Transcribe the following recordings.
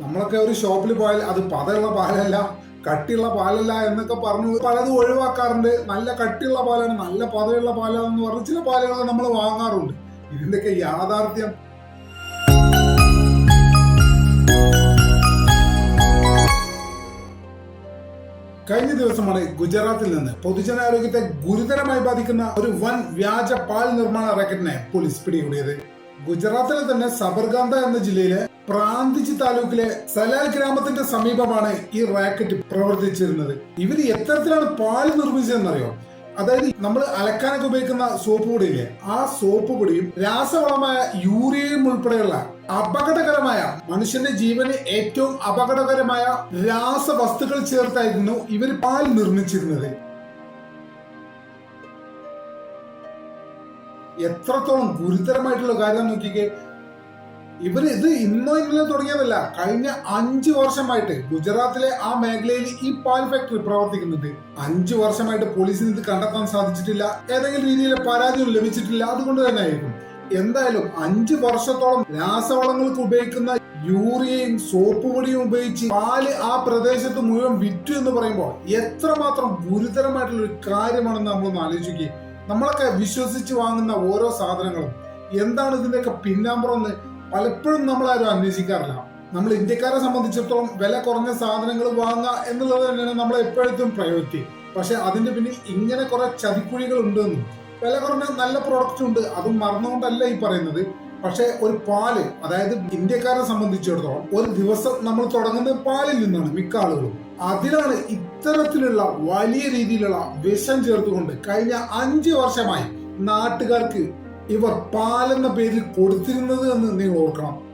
നമ്മളൊക്കെ ഒരു ഷോപ്പിൽ പോയാൽ അത് പതയുള്ള പാലല്ല കട്ടിയുള്ള പാലല്ല എന്നൊക്കെ പറഞ്ഞു പലതും ഒഴിവാക്കാറുണ്ട്. നല്ല കട്ടിയുള്ള പാലാണ് നല്ല പതയുള്ള പാലാണെന്ന് പറഞ്ഞ് ചില പാലുകൾ നമ്മൾ വാങ്ങാറുണ്ട്. ഇതിന്റെയൊക്കെ യാഥാർത്ഥ്യം. കഴിഞ്ഞ ദിവസമാണ് ഗുജറാത്തിൽ നിന്ന് പൊതുജനാരോഗ്യത്തെ ഗുരുതരമായി ബാധിക്കുന്ന ഒരു വൻ വ്യാജ പാൽ നിർമ്മാണ റാക്കറ്റിനെ പോലീസ് പിടികൂടിയത്. ഗുജറാത്തിലെ തന്നെ സബർഗാന്ത എന്ന ജില്ലയിലെ പ്രാന്തിജി താലൂക്കിലെ സലാൽ ഗ്രാമത്തിന്റെ സമീപമാണ് ഈ റാക്കറ്റ് പ്രവർത്തിച്ചിരുന്നത്. ഇവർ എത്തരത്തിലാണ് പാൽ നിർമ്മിച്ചതെന്നറിയോ? അതായത് നമ്മൾ അലക്കാനൊക്കെ ഉപയോഗിക്കുന്ന സോപ്പ് പൊടിയില്ലേ? ആ സോപ്പ് പൊടിയും രാസവളമായ യൂറിയയും ഉൾപ്പെടെയുള്ള അപകടകരമായ മനുഷ്യന്റെ ജീവന് ഏറ്റവും അപകടകരമായ രാസവസ്തുക്കൾ ചേർത്തായിരുന്നു ഇവർ പാൽ നിർമ്മിച്ചിരുന്നത്. എത്രത്തോളം ഗുരുതരമായിട്ടുള്ള കാര്യം നോക്കിക്കേ. ഇവർ ഇത് ഇന്നോ ഇന്നലെ തുടങ്ങിയതല്ല കഴിഞ്ഞ അഞ്ചു വർഷമായിട്ട് ഗുജറാത്തിലെ ആ മേഖലയിൽ ഈ പാൽ ഫാക്ടറി പ്രവർത്തിക്കുന്നുണ്ട്. അഞ്ചു വർഷമായിട്ട് പോലീസിന് ഇത് കണ്ടെത്താൻ സാധിച്ചിട്ടില്ല ഏതെങ്കിലും രീതിയിൽ പരാതിയും ലഭിച്ചിട്ടില്ല അതുകൊണ്ട് തന്നെ ആയിരിക്കും. എന്തായാലും അഞ്ചു വർഷത്തോളം രാസവളങ്ങൾക്ക് ഉപയോഗിക്കുന്ന യൂറിയയും സോപ്പ് പൊടിയും ഉപയോഗിച്ച് പാൽ ആ പ്രദേശത്ത് മുഴുവൻ വിറ്റു എന്ന് പറയുമ്പോൾ എത്രമാത്രം ഗുരുതരമായിട്ടുള്ള ഒരു കാര്യമാണെന്ന് നമ്മളൊന്ന് ആലോചിക്കുക നമ്മളൊക്കെ വിശ്വസിച്ച് വാങ്ങുന്ന ഓരോ സാധനങ്ങളും എന്താണ് ഇതിന്റെയൊക്കെ പിന്നാമ്പുറം എന്ന് പലപ്പോഴും നമ്മൾ ആരും അന്വേഷിക്കാറില്ല. നമ്മൾ ഇന്ത്യക്കാരെ സംബന്ധിച്ചിടത്തോളം വില കുറഞ്ഞ സാധനങ്ങൾ വാങ്ങുക എന്നുള്ളത് തന്നെയാണ് നമ്മൾ എപ്പോഴത്തും പ്രയോറിറ്റി പക്ഷെ അതിന്റെ പിന്നിൽ ഇങ്ങനെ കുറെ ചതിക്കുഴികൾ ഉണ്ടെന്നും വില കുറഞ്ഞ നല്ല പ്രോഡക്റ്റ് ഉണ്ട് അതും മറന്നുകൊണ്ടല്ല ഈ പറയുന്നത്. പക്ഷെ ഒരു പാൽ അതായത് ഇന്ത്യക്കാരെ സംബന്ധിച്ചിടത്തോളം ഒരു ദിവസം നമ്മൾ തുടങ്ങുന്നത് പാലിൽ നിന്നാണ് മിക്ക ആളുകളും അതിലാണ് ഇത്തരത്തിലുള്ള വലിയ രീതിയിലുള്ള വിഷം ചേർത്തുകൊണ്ട് കഴിഞ്ഞ അഞ്ച് വർഷമായി നാട്ടുകാർക്ക് ഇവർ പാലെന്ന പേരിൽ കൊടുത്തിരുന്നത് എന്ന് നിങ്ങൾ ഓർക്കണം.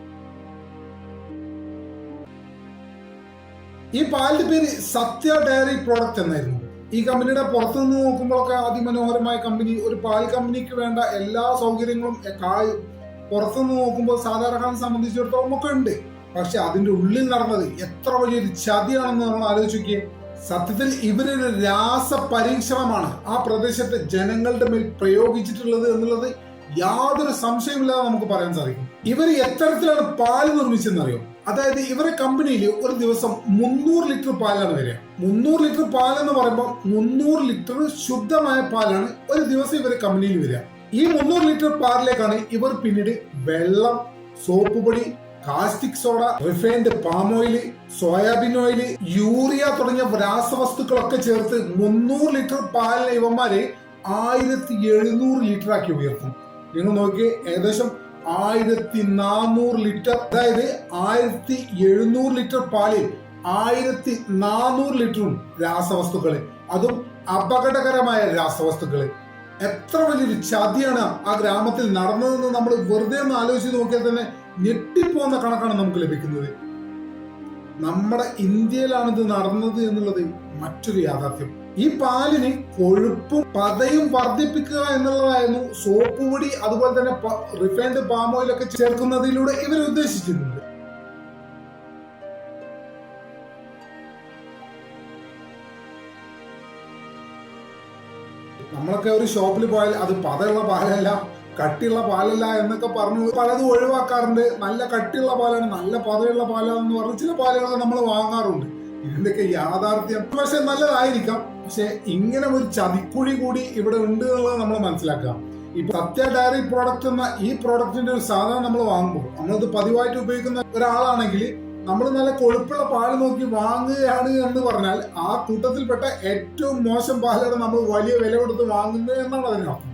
ഈ പാലിന്റെ പേര് സത്യ ഡയറി പ്രോഡക്റ്റ് എന്നായിരുന്നു. ഈ കമ്പനിയുടെ പുറത്തുനിന്ന് നോക്കുമ്പോഴൊക്കെ അതിമനോഹരമായ കമ്പനി ഒരു പാൽ കമ്പനിക്ക് വേണ്ട എല്ലാ സൗകര്യങ്ങളും എ- കാ- പുറത്തു നിന്ന് നോക്കുമ്പോൾ സാധാരണക്കാരനെ സംബന്ധിച്ചിടത്തോളം ഒക്കെ ഉണ്ട്. പക്ഷെ അതിന്റെ ഉള്ളിൽ നടന്നത് എത്ര വലിയൊരു ചതിയാണെന്ന് നമ്മൾ ആലോചിക്കുക സത്യത്തിൽ ഇവരൊരു രാസ പരീക്ഷണമാണ് ആ പ്രദേശത്തെ ജനങ്ങളുടെ മേൽ പ്രയോഗിച്ചിട്ടുള്ളത് എന്നുള്ളത് യാതൊരു സംശയമില്ലാതെ നമുക്ക് പറയാൻ സാധിക്കും. ഇവർ എത്തരത്തിലാണ് പാൽ നിർമ്മിച്ചെന്നറിയോ അതായത് ഇവരെ കമ്പനിയിൽ ഒരു ദിവസം മുന്നൂറ് ലിറ്റർ പാലാണ് വരിക. മുന്നൂറ് ലിറ്റർ പാൽ എന്ന് പറയുമ്പോൾ മുന്നൂറ് ലിറ്റർ ശുദ്ധമായ പാലാണ് ഒരു ദിവസം ഇവരെ കമ്പനിയിൽ വരിക. ഈ മുന്നൂറ് ലിറ്റർ പാലിലേക്കാണ് ഇവർ പിന്നീട് വെള്ളം സോപ്പ് പൊടി caustic soda refined palm oil soybean oil urea തുടങ്ങിയ രാസവസ്തുക്കളൊക്കെ ചേർത്ത് മുന്നൂറ് ലിറ്റർ പാലിന് ഇവന്മാര് ആയിരത്തി എഴുന്നൂറ് ലിറ്റർ ആക്കി ഉയർത്തും. നിങ്ങൾ നോക്കിയേ ഏകദേശം ആയിരത്തി നാനൂറ് ലിറ്റർ അതായത് ആയിരത്തി എഴുന്നൂറ് ലിറ്റർ പാലിൽ ആയിരത്തി നാനൂറ് ലിറ്ററും രാസവസ്തുക്കൾ. അതും അപകടകരമായ രാസവസ്തുക്കൾ. എത്ര വലിയൊരു ചതിയാണ് ആ ഗ്രാമത്തിൽ നടന്നതെന്ന് നമ്മൾ വെറുതെ ഒന്ന് ആലോചിച്ച് നോക്കിയാൽ തന്നെ ഞെട്ടിപ്പോകുന്ന കണക്കാണ് നമുക്ക് ലഭിക്കുന്നത്. നമ്മുടെ ഇന്ത്യയിലാണിത് നടന്നത് എന്നുള്ളത് മറ്റൊരു യാഥാർത്ഥ്യം. ഈ പാലിന് കൊഴുപ്പും പതയും വർദ്ധിപ്പിക്കുക എന്നുള്ളതായിരുന്നു സോപ്പ് പൊടി അതുപോലെ തന്നെ റിഫൈൻഡ് പാം ഒക്കെ ചേർക്കുന്നതിലൂടെ ഇവർ ഉദ്ദേശിച്ചിരുന്നത്. നമ്മളൊക്കെ ഒരു ഷോപ്പിൽ പോയാൽ അത് പതയുള്ള പാലല്ല. കട്ടിയുള്ള പാലല്ല എന്നൊക്കെ പറഞ്ഞു. പലതും ഒഴിവാക്കാറുണ്ട്. നല്ല കട്ടിയുള്ള പാലാണ് നല്ല പതയുള്ള പാലാണെന്ന് പറഞ്ഞ് ചില പാലുകൾ നമ്മൾ വാങ്ങാറുണ്ട്. ഇതിന്റെയൊക്കെ യാഥാർത്ഥ്യം. പക്ഷെ നല്ലതായിരിക്കാം. പക്ഷെ ഇങ്ങനെ ഒരു ചതിക്കുഴി കൂടി ഇവിടെ ഉണ്ട് എന്നുള്ളത് നമ്മൾ മനസ്സിലാക്കാം ഇപ്പൊ സത്യ ഡയറി പ്രോഡക്റ്റ് എന്ന ഈ പ്രോഡക്റ്റിന്റെ ഒരു സാധനം നമ്മൾ വാങ്ങുമ്പോൾ നമ്മളത് പതിവായിട്ട് ഉപയോഗിക്കുന്ന ഒരാളാണെങ്കിൽ നമ്മൾ നല്ല കൊഴുപ്പുള്ള പാൽ നോക്കി വാങ്ങുകയാണ് എന്ന് പറഞ്ഞാൽ ആ കൂട്ടത്തിൽപ്പെട്ട ഏറ്റവും മോശം പാലാണ് നമ്മൾ വലിയ വില കൊടുത്ത് വാങ്ങുന്നത് എന്നാണ് അതിനർത്ഥം.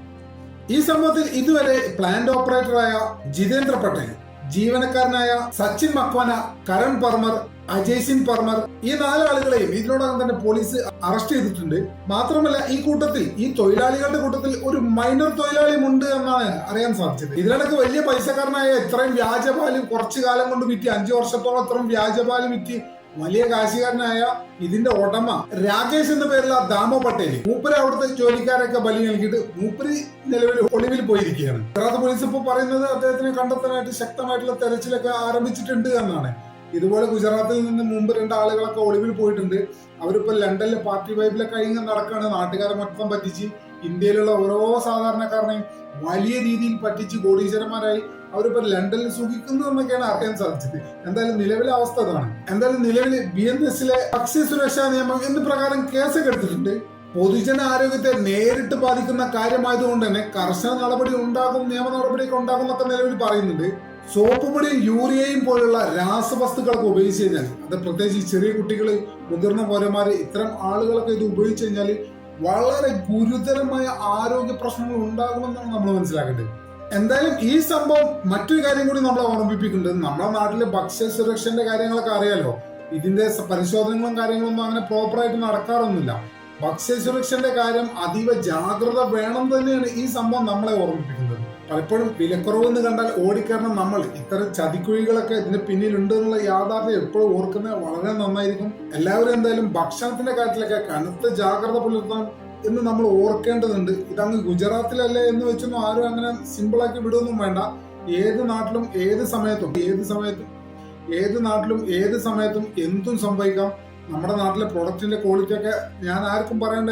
ഈ സംഭവത്തിൽ ഇതുവരെ പ്ലാന്റ് ഓപ്പറേറ്ററായ ജിതേന്ദ്ര പട്ടേൽ ജീവനക്കാരനായ സച്ചിൻ മക്വാന കരൺ പർമർ അജയ് സിംഗ് പർമർ ഈ നാലാളുകളെയും ഇതിനോടകം തന്നെ പോലീസ് അറസ്റ്റ് ചെയ്തിട്ടുണ്ട്. മാത്രമല്ല ഈ കൂട്ടത്തിൽ ഈ തൊഴിലാളികളുടെ കൂട്ടത്തിൽ ഒരു മൈനർ തൊഴിലാളിയും ഉണ്ട് എന്നാണ് അറിയാൻ സാധിച്ചത്. ഇതിനിടയ്ക്ക് വലിയ പൈസക്കാരനായ ഇത്രയും വ്യാജപാലും കുറച്ചു കാലം കൊണ്ട് വിറ്റി അഞ്ചു വർഷത്തോളം ഇത്രയും വ്യാജപാലും വിറ്റ് വലിയ കാശികാരനായ ഇതിന്റെ ഉടമ രാകേഷ് എന്ന പേരുള്ള ദാമ പട്ടേൽ മൂപ്പര് അവിടുത്തെ ജോലിക്കാരൊക്കെ ബലി നൽകിയിട്ട് മൂപ്പര് നിലവിൽ ഒളിവിൽ പോയിരിക്കുകയാണ്. ഗുജറാത്ത് പോലീസ് ഇപ്പോൾ പറയുന്നത് അദ്ദേഹത്തിനെ കണ്ടെത്താനായിട്ട് ശക്തമായിട്ടുള്ള തെരച്ചിലൊക്കെ ആരംഭിച്ചിട്ടുണ്ട് എന്നാണ്. ഇതുപോലെ ഗുജറാത്തിൽ നിന്ന് മുമ്പ് രണ്ടാളുകളൊക്കെ ഒളിവിൽ പോയിട്ടുണ്ട്. അവരിപ്പോൾ ലണ്ടനിലെ പാർട്ടി വൈബിലൊക്കെ ഇങ്ങനെ നടക്കുകയാണ് നാട്ടുകാരെ മൊത്തം പറ്റിച്ച് ഇന്ത്യയിലുള്ള ഓരോ സാധാരണക്കാരനെയും വലിയ രീതിയിൽ പറ്റിച്ച് കോടീശ്വരന്മാരായി അവരിപ്പോ ലണ്ടനിൽ സുഖിക്കുന്നു എന്നൊക്കെയാണ് അറിയാൻ സാധിച്ചത്. എന്തായാലും നിലവിലെ അവസ്ഥ അതാണ്. എന്തായാലും നിലവിൽ ബി എൻ എസിലെ ഭക്ഷ്യ സുരക്ഷാ നിയമം എന്ന് പ്രകാരം കേസൊക്കെ എടുത്തിട്ടുണ്ട്. പൊതുജന ആരോഗ്യത്തെ നേരിട്ട് ബാധിക്കുന്ന കാര്യമായതുകൊണ്ട് തന്നെ കർശന നടപടി ഉണ്ടാകും നിയമ നടപടിയൊക്കെ ഉണ്ടാകും എന്നൊക്കെ നിലവിൽ പറയുന്നുണ്ട്. സോപ്പ് പൊടിയും യൂറിയയും പോലുള്ള രാസവസ്തുക്കളൊക്കെ ഉപയോഗിച്ച് കഴിഞ്ഞാൽ അത് പ്രത്യേകിച്ച് ചെറിയ കുട്ടികൾ മുതിർന്ന പൗരന്മാർ ഇത്തരം ആളുകളൊക്കെ ഇത് ഉപയോഗിച്ച് കഴിഞ്ഞാൽ വളരെ ഗുരുതരമായ ആരോഗ്യ പ്രശ്നങ്ങൾ ഉണ്ടാകുമെന്നാണ് നമ്മൾ മനസ്സിലാക്കേണ്ടത്. എന്തായാലും ഈ സംഭവം മറ്റൊരു കാര്യം കൂടി നമ്മളെ ഓർമ്മിപ്പിക്കുന്നുണ്ട്. നമ്മുടെ നാട്ടിലെ ഭക്ഷ്യ സുരക്ഷന്റെ കാര്യങ്ങളൊക്കെ അറിയാലോ. ഇതിന്റെ പരിശോധനകളും കാര്യങ്ങളൊന്നും അങ്ങനെ പ്രോപ്പറായിട്ട് നടക്കാറൊന്നുമില്ല. ഭക്ഷ്യ സുരക്ഷന്റെ കാര്യം അതീവ ജാഗ്രത വേണം തന്നെയാണ് ഈ സംഭവം നമ്മളെ ഓർമ്മിപ്പിക്കുന്നത്. പലപ്പോഴും വിലക്കുറവെന്ന് കണ്ടാൽ ഓടിക്കാരണം നമ്മൾ. ഇത്തരം ചതിക്കുഴികളൊക്കെ ഇതിന് പിന്നിലുണ്ട് എന്നുള്ള യാഥാർത്ഥ്യം എപ്പോഴും ഓർക്കുന്നത് വളരെ നന്നായിരിക്കും. എല്ലാവരും എന്തായാലും ഭക്ഷണത്തിന്റെ കാര്യത്തിലൊക്കെ കനത്ത ജാഗ്രത പുലർത്തണം എന്ന് നമ്മൾ ഓർക്കേണ്ടതുണ്ട്. ഇതങ്ങ് ഗുജറാത്തിലല്ലേ എന്ന് വെച്ചൊന്നും ആരും അങ്ങനെ സിമ്പിളാക്കി വിടുകയൊന്നും വേണ്ട. ഏത് നാട്ടിലും ഏത് സമയത്തും ഏത് സമയത്തും ഏത് നാട്ടിലും ഏത് സമയത്തും എന്തും സംഭവിക്കാം. നമ്മുടെ നാട്ടിലെ പ്രൊഡക്റ്റിന്റെ ക്വാളിറ്റി ഒക്കെ ഞാൻ ആർക്കും പറയേണ്ട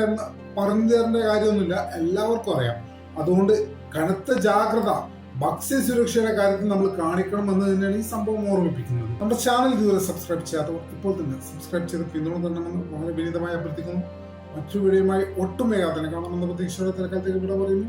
പറഞ്ഞു തരേണ്ട കാര്യമൊന്നുമില്ല. എല്ലാവർക്കും അറിയാം. അതുകൊണ്ട് കനത്ത ജാഗ്രത ഭക്ഷ്യ സുരക്ഷയുടെ കാര്യത്തിൽ നമ്മൾ കാണിക്കണം എന്ന് തന്നെയാണ് ഈ സംഭവം ഓർമ്മിപ്പിക്കുന്നത്. നമ്മുടെ ചാനൽ ഇതുവരെ സബ്സ്ക്രൈബ് ചെയ്യാത്തവർ ഇപ്പോൾ തന്നെ സബ്സ്ക്രൈബ് ചെയ്ത് പിന്തുണ തരണമെന്ന് വളരെ വിനീതമായി അഭ്യർത്ഥിക്കുന്നു. മറ്റു വീഡിയോയുമായി ഒട്ടും വേഗം തന്നെ കാണാമെന്ന പ്രതീക്ഷയോടെ തൽക്കാലത്തേക്ക് വിട പറയുന്നു.